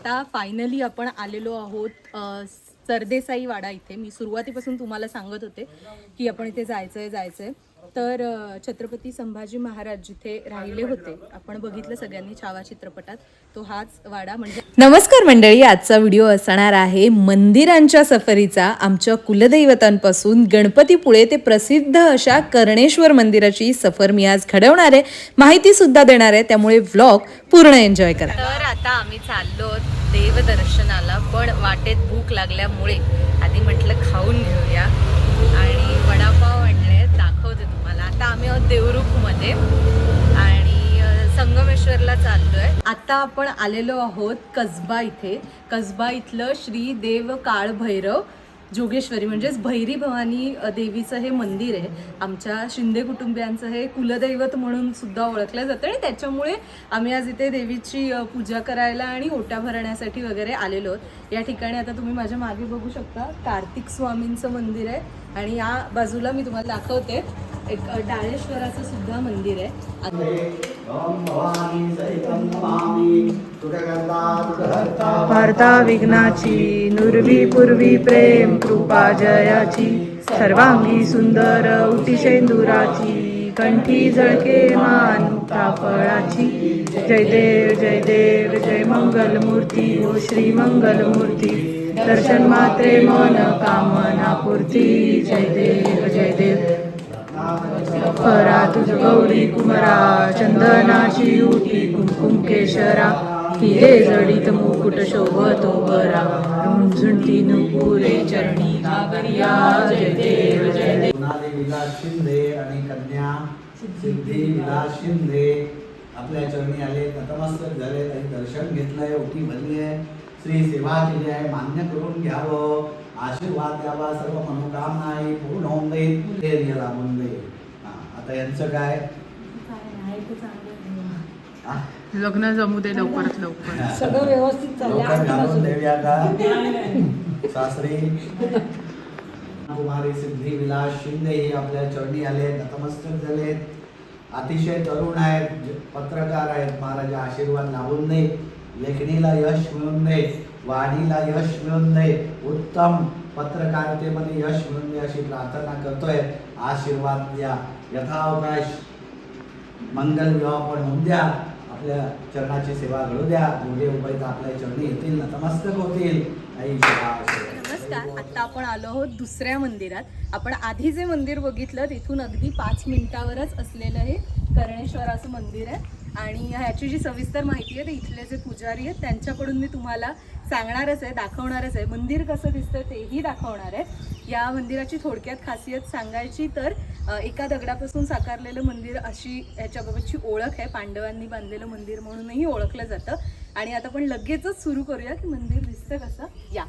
आता फायनली आपण आलेलो आहोत सरदेसाई वाडा इथे. मी सुरुवातीपासून तुम्हाला सांगत होते की आपण इथे जायचं आहे जायचं आहे तर छत्रपती संभाजी महाराज जिथे राहिले होते आपण बघितलं सगळ्यांनी छावा चित्रपटात तो हाच वाडा म्हणजे नमस्कार मंडळी आजचा व्हिडिओ असणार आहे मंदिरांच्या सफरीचा आमच्या कुलदैवतांपासून गणपतीपुळे ते प्रसिद्ध अशा कर्णेश्वर मंदिराची सफर मी आज घडवणार आहे. माहिती सुद्धा देणार आहे त्यामुळे व्लॉग पूर्ण एन्जॉय करा. तर आता आम्ही चाललो देवदर्शनाला पण वाटेत भूक लागल्यामुळे आधी म्हटलं खाऊन घेऊया. आणि वडापाव आम्ही आहोत देवरुखमध्ये. आणि संगमेश्वरला चाललोय. आता आपण आलेलो आहोत कसबा इथे. कसबा इथलं श्री देव काळ भैरव जोगेश्वरी. म्हणजेच भैरी भवानी देवीचं हे मंदिर आहे. आमच्या शिंदे कुटुंबियांचं हे कुलदैवत म्हणून सुद्धा ओळखलं जातं. आणि त्याच्यामुळे आम्ही आज इथे देवीची पूजा करायला आणि ओट्या भरण्यासाठी वगैरे आलेलो आहोत. या ठिकाणी आता तुम्ही माझ्या मागे बघू शकता कार्तिक स्वामींचं मंदिर आहे. आणि या बाजूला मी तुम्हाला दाखवते. एक डाळेश्वराचं सुद्धा मंदिर आहे. भारता विघ्नाची नुरवी पूर्वी प्रेम कृपा जयाची सर्वांगी सुंदर उटिशेंदुराची कंठी झळके मान फळाची. जय देव जय देव जय मंगल मूर्ती ओ श्री मंगल मूर्ती दर्शन मात्रे मन कामना पूर्ती. जय देव जय देव. परा तुझ गौरी कुमरा चंदनाची उटी कुमकुम केशरा हिरे जडित मुकुट शोभतो बरा. झुंटी नुपुरे चरणी घागरिया जय देव जय देव. विलास शिंदे आणि कन्या सिद्धी विलास शिंदे आपल्या चरणी आले नतमस्तक झाले त्यांनी दर्शन घेतलंय ओटी भरली आहे श्री सेवा केली आहे मान्य करून घ्यावं. आशीर्वाद द्यावा सर्व मनोकामना आहे पूर्ण होऊन जाईल धैर्य लागून जाईल हा, आता यांचं काय? लग्न जमू दे लवकरात लवकर. सगळं व्यवस्थित लवकर घालून चाललंय देऊया का? सासरी. कुमारी सिद्धी विलास शिंदे हे आपल्या चरणी आले नतमस्तक झाले अतिशय तरुण आहेत पत्रकार आहेत महाराजा आशीर्वाद लाभून दे. लेखणीला यश मिळून दे. वाणीला यश मिळून दे. उत्तम पत्रकारितेमध्ये यश मिळून दे अशी प्रार्थना करतोय. आशीर्वाद द्या. यथावकाश मंगल विवाह पण होऊन द्या. आपल्या चरणाची सेवा घडू द्या. मुले उभे आपल्या चरणी येतील नतमस्तक होतील. नमस्कार. आता आपण आलो आहोत दुसऱ्या मंदिरात. आपण आधी जे मंदिर बघितलं तिथून अगदी पाच मिनिटावरच असलेलं हे कर्णेश्वराचं मंदिर आहे. आणि ह्याची जी सविस्तर माहिती आहे ते इथले जे पुजारी आहेत त्यांच्याकडून मी तुम्हाला सांगणारच आहे दाखवणारच आहे. मंदिर कसं दिसतं तेही दाखवणार आहे. या मंदिराची थोडक्यात खासियत सांगायची तर एका दगडापासून साकारलेलं मंदिर अशी ह्याच्याबाबतची ओळख आहे. पांडवांनी बांधलेलं मंदिर म्हणूनही ओळखलं जातं. आणि आता आपण लगेचच सुरू करूया की मंदिर दिसतं कसं. या.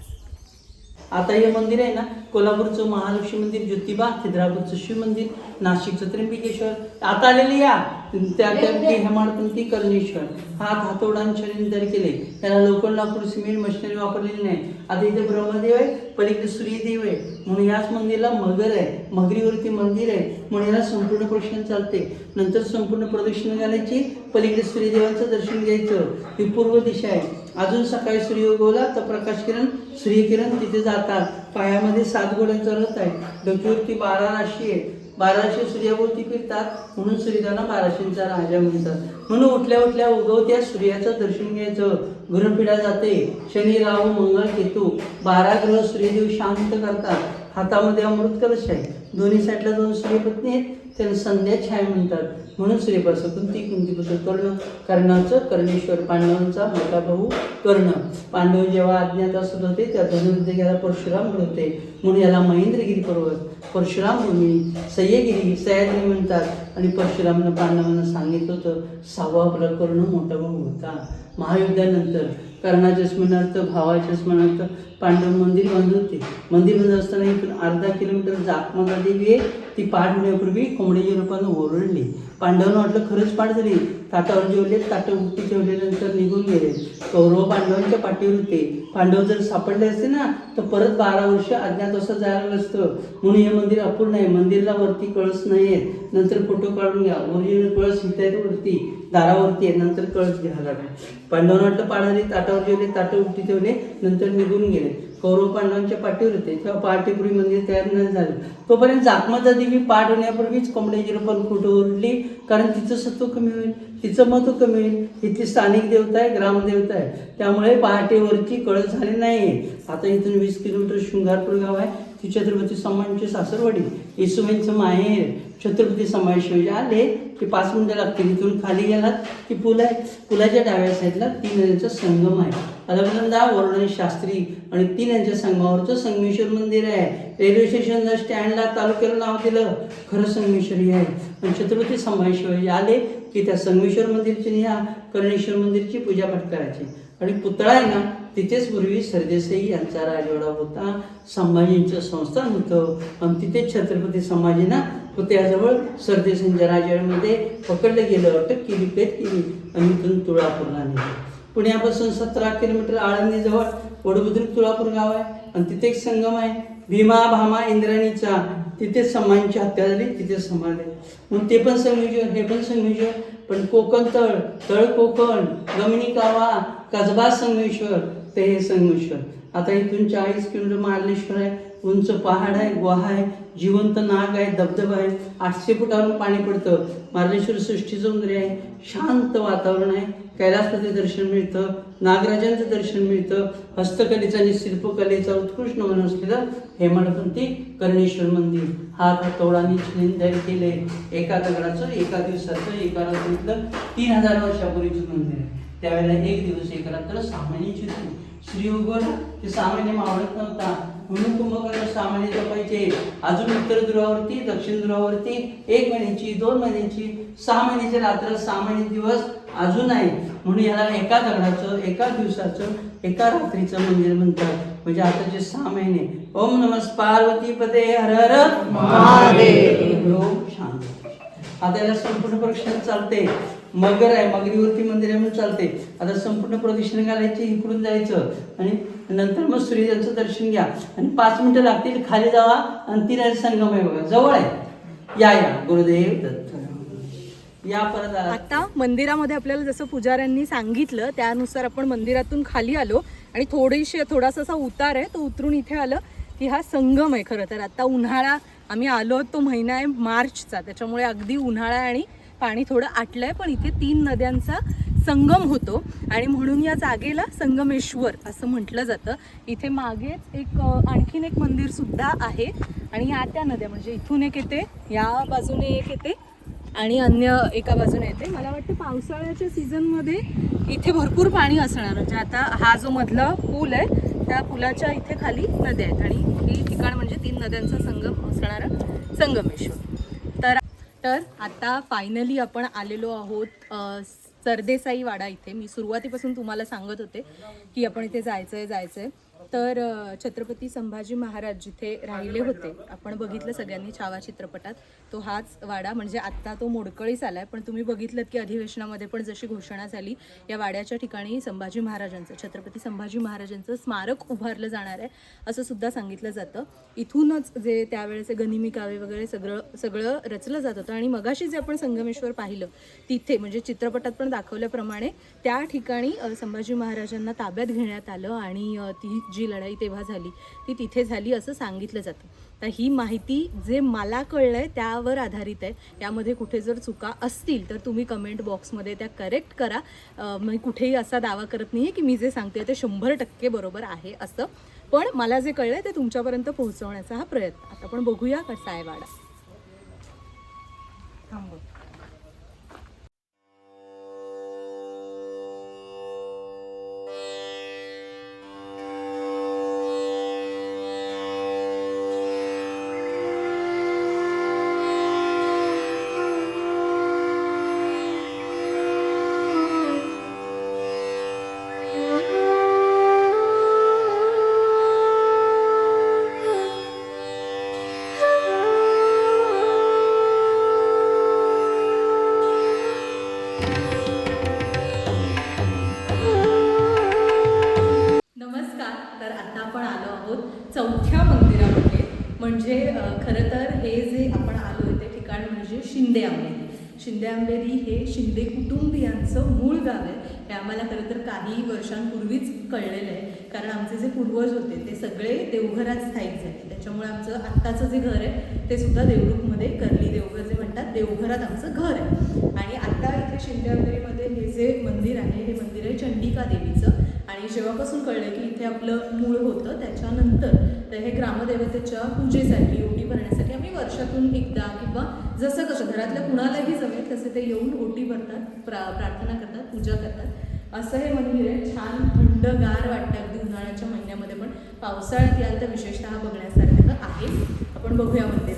आता हे मंदिर आहे ना कोल्हापूरचं महालक्ष्मी मंदिर ज्योतिबा खिद्रापूरचं शिव मंदिर नाशिकचं त्र्यंबकेश्वर. आता आलेले या. त्या त्या हेमाडपंथी कर्णेश्वर हात हातोडांच्या तयार केले त्याला लोखंड लाकूड सिमेंट मशिनरी वापरलेली नाही. आता इथे ब्रह्मदेव आहे पलीकडे सूर्यदेव आहे. म्हणून याच मंदिरला मगर आहे. मगरीवरती मंदिर आहे. म्हणून याला संपूर्ण प्रदक्षिण चालते. नंतर संपूर्ण प्रदक्षिण घालायची पलीकडे सूर्यदेवांचं दर्शन घ्यायचं. ही पूर्व दिशा आहे. अजून सकाळी सूर्य उगवला तर प्रकाश किरण सूर्यकिरण तिथे जातात. पायामध्ये सात घोड्यांचा रथ आहे. डोक्यावरती बारा राशी आहे. बाराशे सूर्याभोवती फिरतात. म्हणून सूर्यदाना बाराशेंचा राजा म्हणतात. म्हणून उठल्या उठल्या उगवत्या सूर्याचं दर्शन घ्यायचं. ग्रहपिढा जाते. शनी राहू मंगळ केतू बारा ग्रह सूर्यदेव शांत करतात. हातामध्ये अमृत कलश आहे. दोन्ही साईडला दोन श्रीपत्नी आहेत. त्यांना संध्या छाया म्हणतात. म्हणून श्रीपास कुंती कुंतीपुत्र कर्ण. कर्णाचं कर्णेश्वर पांडवांचा मोठा भाऊ कर्ण. पांडव जेव्हा अज्ञात असत होते त्या धनुर्विद्या घ्यायला परशुराम होते. म्हणून याला महेंद्रगिरी पर्वत. परशुराम भूमी सह्यगिरी सह्याद्री म्हणतात. आणि परशुरामनं पांडवांना सांगितलं होतं सहावा आपला कर्ण मोठा भाऊ होता. महायुद्धानंतर कर्णाच्या स्मरणार्थ भावाच्या स्मरणार्थ पांडव मंदिर बांधत होते. मंदिर बंद असताना इथून अर्धा किलोमीटर जातमाता देवी आहे. ती पाठ होण्यापूर्वी कोंबडीच्या रूपानं ओरडली. पांडवांना वाटलं खरंच पाठ झाली. ताटावर जेवले ताटं उलटी ठेवल्यानंतर निघून गेले. कौरव पांडवांच्या पाठीवर होते. पांडव जर सापडले असते ना तर परत बारा वर्ष अज्ञातवासात जायला नसतं म्हणून हे मंदिर अपूर्ण आहे. मंदिरला वरती कळस नाही आहेत. नंतर फोटो काढून घ्या. ओरिजिनल कळस इथे वरती. दारावरती आहे. नंतर कळस घ्यायला लागला. पांडवांना वाटलं पाडाली ताटावर जेवले ताटं उलटी ठेवले नंतर निघून गेले. कौरव पांडवांच्या पाठीवर होते तेव्हा पहाटेपूर्वी मंदिर तयार नाही झालं. तोपर्यंत जाकमाता देवी पाठ होण्यापूर्वीच कोंबड्याची पण खोटं उरली कारण तिचं सत्व कमी होईल तिचं महत्त्व कमी होईल. इथली स्थानिक देवता आहे ग्रामदेवता आहे. त्यामुळे पहाटेवरची कळस झाली नाही आता इथून वीस किलोमीटर शृंगारपूर गाव आहे. ती छत्रपती संभाजी सासरवाडी येसुबाईंचं माहेर छत्रपती संभाजी शिवाजी आले की पाच मिनटं लागतील इथून खाली गेलात की पूल आहे पुलाच्या डाव्या साईडला तीन नद्यांचा संगम आहे. अलगनंदा वरुण शास्त्री आणि तीन यांच्या संगमावरचं संगमेश्वर मंदिर आहे. रेल्वे स्टेशनला स्टँडला तालुक्याला नाव दिलं खरं संगमेश्वरी आहे. पण छत्रपती संभाजी शिवाजी आले की त्या संगमेश्वर मंदिरची आणि ह्या कर्णेश्वर मंदिरची पूजापाठ करायची. आणि पुतळा आहे ना तिथेच पूर्वी सरदेसाई यांचा राजवाडा होता संभाजींचं संस्थान होतं. आणि तिथेच छत्रपती संभाजींना पुतळ्याजवळ सरदेसाईंच्या राजवाड्यामध्ये पकडलं गेलं अटक केली कैद केली आणि तिथून तुळापूरला नेलं. पुण्यापासून सतरा किलोमीटर आळंदीजवळ वडबुद्रुक तुळापूर गाव आहे आणि तिथे एक संगम आहे. भीमा भामा इंद्राणीचा तिथे संभाजींची हत्या झाली तिथे समाले म्हणून ते पण संगमेश्वर हे पण संगमेश्वर पण कोकण तळ तळ कोकण गमणी कावा कसबा संगमेश्वर ते हे संगमेश्वर आता इथून चाळीस किलोमीटर मार्लेश्वर आहे उंच पहाड आहे गुहा आहे जिवंत नाग आहे धबधबा आहे. आठशे फुटावरून पाणी पडतं. मार्लेश्वर सृष्टी सौंदर्य आहे शांत वातावरण आहे. कैलासपती दर्शन मिळतं नागराजांचं दर्शन मिळतं हस्तकलेचं आणि शिल्पकलेचा उत्कृष्ट नमुना असलेलं हेमाडपंथी कर्णेश्वर मंदिर. हात हातोडाने शिलिंदर केले. एका दगडाचं एका दिवसाचं एका रात्रीतलं तीन हजार वर्षापूर्वीचं मंदिर आहे. त्यावेळेला एक दिवस एक रात्र सामान्याची श्री उगवला ते सामान्य मावळत नव्हता. म्हणून कुंभकर्ण सामान्य जपायचे. अजून उत्तर ध्रुवावरती दक्षिण ध्रुवावरती एक महिन्याची दोन महिन्याची सहा महिन्याची रात्र महिने दिवस अजून आहे. म्हणून याला एका दगडाचं एका दिवसाचं एका रात्रीचं मंदिर म्हणतात. म्हणजे आता जे सहा महिने. ओम नमस् पार्वती पदे हर हर महादेव. ओम शांत. आता याला संपूर्ण प्रदक्षिणा चालते मगर आहे मगरीवरती मंदिर आहे म्हणून चालते आता संपूर्ण प्रदक्षिणा घालायची इकडून जायचं आणि नंतर मग सूर्यदेवाचं दर्शन घ्या. आणि पाच मिनटं लागतील खाली जावा आणि तीन संगम आहे बघा. जवळ आहे. या या. गुरुदेव दत्त. या परत आता मंदिरामध्ये आपल्याला जसं पुजाऱ्यांनी सांगितलं त्यानुसार आपण मंदिरातून खाली आलो. आणि थोडीशी थोडासा असा उतार आहे तो उतरून इथे आलं की हा संगम आहे खरं तर. आता उन्हाळा आम्ही आलो आहोत, तो महिना आहे मार्चचा. त्याच्यामुळे अगदी उन्हाळा आणि पाणी थोडं आटलं आहे पण इथे तीन नद्यांचा संगम होतो. आणि म्हणून या जागेला संगमेश्वर असं म्हटलं जातं. इथे मागेच एक आणखीन एक मंदिर सुद्धा आहे. आणि या त्या नद्या म्हणजे इथून एक येते या बाजूने एक येते आणि अन्य एका बाजूने येते. मला वाटतं पावसाळ्याच्या सीझनमध्ये इथे भरपूर पाणी असणार. म्हणजे आता हा जो मधला पूल आहे त्या पुलाच्या इथे खाली नद्या आहेत. आणि ही ठिकाण म्हणजे तीन नद्यांचा संगम असणारं संगमेश्वर. तर आता फायनली आपण आलेलो आहोत सरदेसाई वाडा इथे. मी सुरुवातीपासून तुम्हाला सांगत होते की आपण इथे जायचं आहे जायचं आहे तर छत्रपती संभाजी महाराज जिथे राहिले होते आपण बघितलं सगळ्यांनी छावा चित्रपटात तो हाच वाडा. म्हणजे आत्ता तो मोडकळीस आलाय पण तुम्ही बघितलं की अधिवेशनामध्ये पण जशी घोषणा झाली या वाड्याच्या ठिकाणी संभाजी महाराजांचं छत्रपती संभाजी महाराजांचं स्मारक उभारलं जाणार आहे असं सुद्धा सांगितलं जातं. इथूनच जे त्यावेळेचे गनिमी कावे वगैरे सगळं सगळं रचलं जात होतं. आणि मगाशी जे आपण संगमेश्वर पाहिलं तिथे म्हणजे चित्रपटात पण दाखवल्याप्रमाणे त्या ठिकाणी संभाजी महाराजांना ताब्यात घेण्यात आलं आणि ती जी लढाई तेव्हा झाली ती तिथे झाली असं सांगितलं जातं. तर ही माहिती जे मला कळलं आहे त्यावर आधारित आहे. यामध्ये कुठे जर चुका असतील तर तुम्ही कमेंट बॉक्समध्ये त्या करेक्ट करा. मी कुठेही असा दावा करत नाही आहे की मी जे सांगते ते शंभर टक्के बरोबर आहे असं. पण मला जे कळलं आहे ते तुमच्यापर्यंत पोहोचवण्याचा हा प्रयत्न. आता आपण बघूया कसा आहे वाडा. थांबव ठिकाण म्हणजे शिंदे आंबेरी शिंदे आंबेरी हे शिंदे कुटुंबियांचं मूळ गाव आहे. हे आम्हाला खरं तर काही वर्षांपूर्वीच कळलेलं आहे. कारण आमचे जे पूर्वज होते ते सगळे देवघरात स्थायिक झाले. त्याच्यामुळे आमचं आत्ताचं जे घर आहे ते सुद्धा देवरूपमध्ये कर्ली देवघर जे म्हणतात देवघरात आमचं घर आहे. आणि आता इथे शिंदे आंबेरीमध्ये हे जे मंदिर आहे हे मंदिर आहे चंडिका देवीचं. आणि जेव्हापासून कळलं की इथे आपलं मूळ होतं त्याच्यानंतर तर हे ग्रामदेवतेच्या पूजेसाठी ओटी भरण्यासाठी वर्षातून एकदा किंवा जसं कसं घरातल्या कुणालाही जमेल तसे ते येऊन ओटी भरतात प्रा प्रार्थना करतात पूजा करतात. असं हे मंदिर आहे. छान थंडगार वाटतं अगदी उन्हाळ्याच्या महिन्यामध्ये पण पावसाळ्यात याल तर विशेषतः बघण्यासारखं आहे. आपण बघूया मंदिर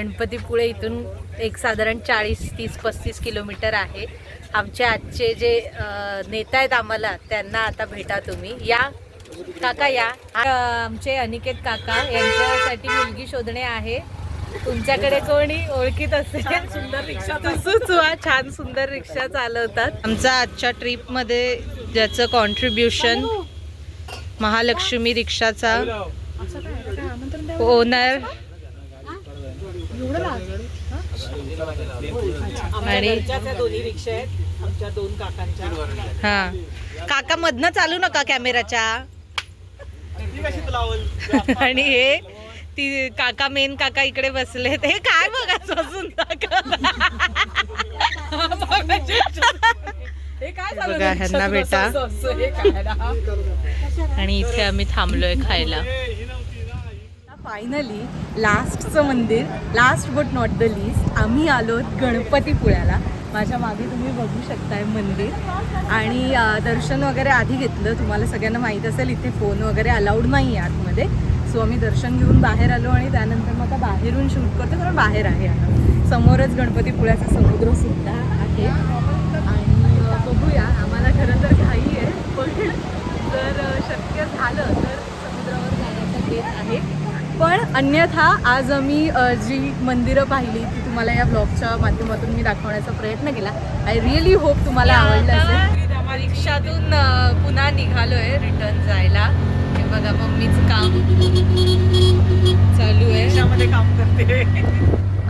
गणपतीपुळे इथून एक साधारण चाळीस तीस पस्तीस किलोमीटर आहे. आमचे आजचे जे नेता आहेत आम्हाला त्यांना आता भेटा तुम्ही. या. काका या. आमचे अनिकेत काका यांच्यासाठी मुलगी शोधणे आहे. तुमच्याकडे कोणी ओळखीत असेल? सुंदर रिक्षा सुचवा छान सुंदर रिक्षा चालवतात. आमचा आजच्या ट्रिपमध्ये ज्याचं कॉन्ट्रीब्युशन महालक्ष्मी रिक्षाचा ओनर आणि? दोन्ही रिक्षा आहेत. आमच्या दोन काकांच्या. हा. काका मधनं चालू नका कॅमेराच्या. आणि हे ती काका मेन काका इकडे बसले हे काय बघा बसून बघा ह्यांना बेटा आणि इथे आम्ही थांबलोय खायला. फायनली लास्टचं मंदिर last but not the least आम्ही आलो गणपतीपुळ्याला. माझ्या मागे तुम्ही बघू शकताय मंदिर. आणि दर्शन वगैरे आधी घेतलं. तुम्हाला सगळ्यांना माहीत असेल इथे फोन वगैरे अलाउड नाही आहे आतमध्ये. सो आम्ही दर्शन घेऊन बाहेर आलो आणि त्यानंतर मग आता बाहेरून शूट करतो कारण बाहेर आहे आता. समोरच गणपतीपुळ्याचा समुद्र सुद्धा आहे. आणि बघूया. आम्हाला खरं तर घाई आहे पण जर शक्य झालं तर समुद्रावर जाण्याचा बेत आहे. पण अन्यथा आज आम्ही जी मंदिरं पाहिली ती तुम्हाला या ब्लॉगच्या माध्यमातून मी दाखवण्याचा प्रयत्न केला. आय रिअली होप तुम्हाला आवडलं असेल. रिक्षातून पुन्हा निघालोय रिटर्न जायला. हे बघा मम्मीचं काम चालू आहे. काम करते.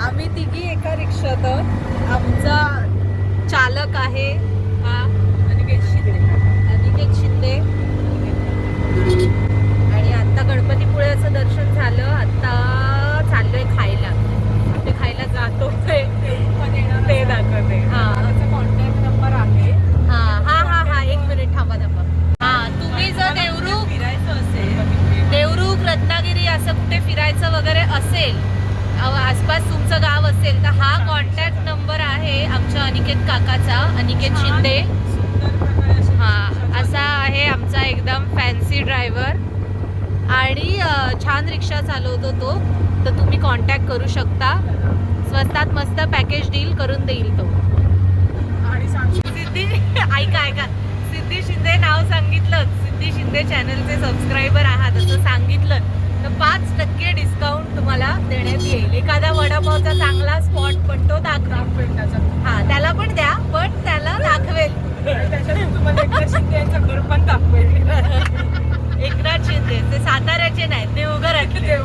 आम्ही तिघी एका रिक्षात. आमचा चालक आहे हा अनिकेत शिंदे अनिकेत शिंदे आणि आता गणपतीपुळ्याचं दर्शन झालं आता चाललोय खायला ते खायला जातो ते ते दाखवते हा कॉन्टॅक्ट नंबर आहे हा हा हा हा एक मिनिट थांबा थांबा हा तुम्ही जर देवरूख फिरायचं असेल देवरूख रत्नागिरी असं कुठे फिरायचं वगैरे असेल अव- आसपास तुमचं गाव असेल तर हा कॉन्टॅक्ट नंबर आहे आमच्या अनिकेत काकाचा अनिकेत शिंदे. हा असा आहे आमचा एकदम फॅन्सी ड्रायव्हर आणि छान रिक्षा चालवतो तो. तर तुम्ही कॉन्टॅक्ट करू शकता. स्वस्तात मस्त पॅकेज डील करून देईल तो. सिद्धी ऐका ऐका. सिद्धी शिंदे नाव सांगितलं. सिद्धी शिंदे चॅनलचे सबस्क्रायबर आहात असं सांगितलं. तर पाच टक्के डिस्काउंट तुम्हाला देण्यात येईल. एखादा वडापावचा चांगला स्पॉट पण तो दाखवा. हा त्याला पण द्या पण त्याला दाखवेल. एकनाथ शिंदे ते साताऱ्याचे नाही देवघरातले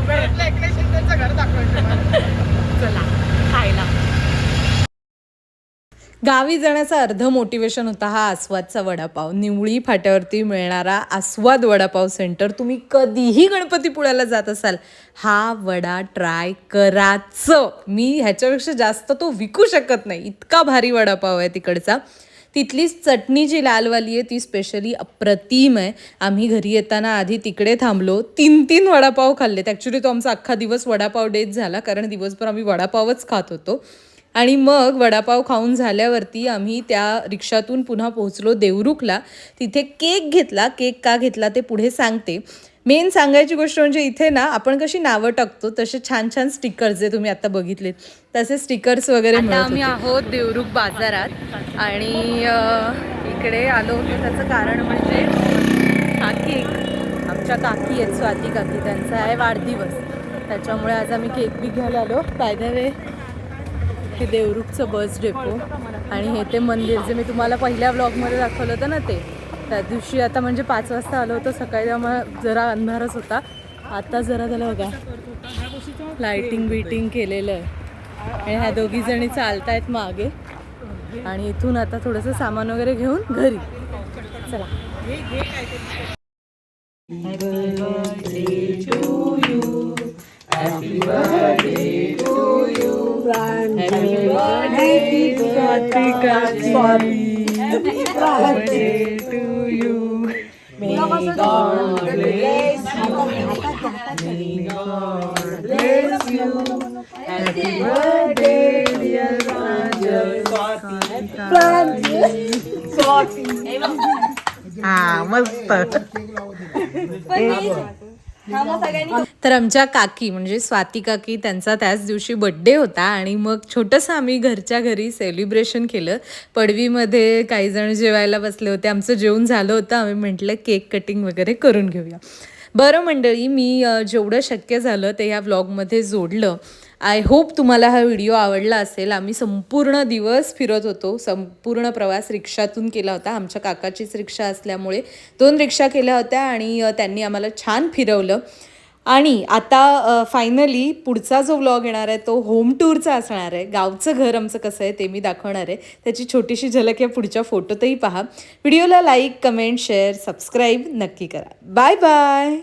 चला खायला. गावी जाण्याचा अर्ध मोटिवेशन होता हा आस्वादचा वडापाव. निवळी फाट्यावरती मिळणारा आस्वाद वडापाव सेंटर तुम्ही कधीही गणपतीपुळ्याला जात असाल हा वडा ट्राय कराच मी ह्याच्यापेक्षा जास्त तो विकू शकत नाही. इतका भारी वडापाव आहे तिकडचा. तिथली चटणी जी लालवाली आहे ती स्पेशली अप्रतिम आहे. आम्ही घरी येताना आधी तिकडे थांबलो. तीन तीन वडापाव खाल्लेत. ॲक्च्युली तो आमचा अख्खा दिवस वडापाव डेच झाला कारण दिवसभर आम्ही वडापावच खात होतो. आणि मग वडापाव खाऊन झाल्यावरती आम्ही त्या रिक्षातून पुन्हा पोहोचलो देवरुखला. तिथे केक घेतला. केक का घेतला ते पुढे सांगते. मेन सांगायची गोष्ट म्हणजे इथे ना आपण कशी नावं टाकतो तसे छान छान स्टिकर्स जे तुम्ही आता बघितलेत तसे स्टिकर्स वगैरे आम्ही आहोत देवरुख बाजारात आणि इकडे आलो होतो. त्याचं कारण म्हणजे हा केक आमच्या काकी आहेत स्वाती काकी. त्यांचा आहे वाढदिवस. त्याच्यामुळे आज आम्ही केक बी घ्यायला आलो वे हे देवरुखचं बस डेपो. आणि हे ते मंदिर जे मी तुम्हाला पहिल्या ब्लॉगमध्ये दाखवलं होतं ना ते. त्या दिवशी आता म्हणजे पाच वाजता आलो होतो सकाळी आम्हाला जरा अंधारच होता. आता जरा त्याला बघा. लाईटिंग बिटिंग केलेलं आहे. आणि ह्या दोघी जणी चालतायत मागे. आणि इथून आता थोडंसं सामान वगैरे घेऊन घरी. चला. हा मस्त तर आमच्या काकी म्हणजे स्वाती काकी त्यांचा त्याच दिवशी बड्डे होता आणि मग छोटंसं आम्ही घरच्या घरी सेलिब्रेशन केलं. पडवीमध्ये काही जण जेवायला बसले होते. आमचं जेवण झालं होतं. आम्ही म्हटलं केक कटिंग वगैरे करून घेऊया. बरं मंडळी मी जेवढं शक्य झालं ते ह्या व्लॉगमध्ये जोडलं. आय होप तुम्हाला हा व्हिडिओ आवडला असेल. आम्ही संपूर्ण दिवस फिरत होतो. संपूर्ण प्रवास रिक्षातून केला होता. आमच्या काकाचीच रिक्षा असल्यामुळे दोन रिक्षा केल्या होत्या आणि त्यांनी आम्हाला छान फिरवलं. आणि आता फायनली पुढचा जो व्लॉग येणार आहे तो होम टूरचा असणार आहे. गावचं घर आमचं कसं आहे ते मी दाखवणार आहे. त्याची छोटीशी झलक या पुढच्या फोटोतही पहा. व्हिडिओला लाईक कमेंट शेअर सबस्क्राईब नक्की करा. Bye bye